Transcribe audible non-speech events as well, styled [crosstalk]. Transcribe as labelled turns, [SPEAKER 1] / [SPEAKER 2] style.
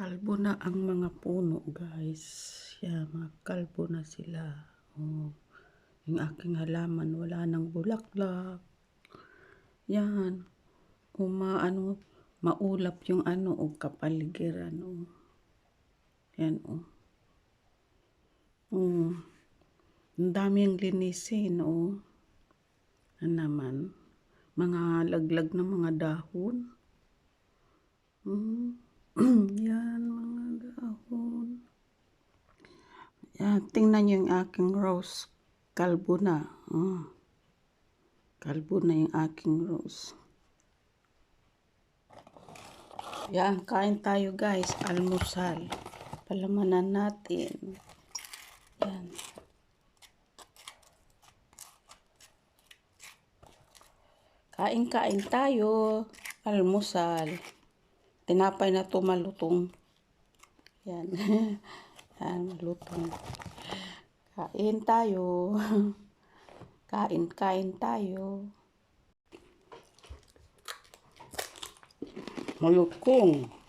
[SPEAKER 1] Kalbo na ang mga puno, guys. Yan, mga kalbo na sila. Oh. Yung aking halaman, wala nang bulaklak. Yan. Uma, ano, maulap yung ano, o kapaligiran, o. Yan, o. Oh. Ang daming linisin, o. Ano naman, mga laglag na mga dahon. Mm. Yan, mga dahon. Yan, tingnan niyo yung aking rose. Kalbo na. Oh. Kalbo na yung aking rose. Yan, kain tayo guys. Almusal. Palamanan natin. Yan. Kain-kain tayo. Almusal. Tinapay na to malutong. [laughs] Yan. Yan, malutong. Kain tayo. [laughs] Kain-kain tayo. Malutong.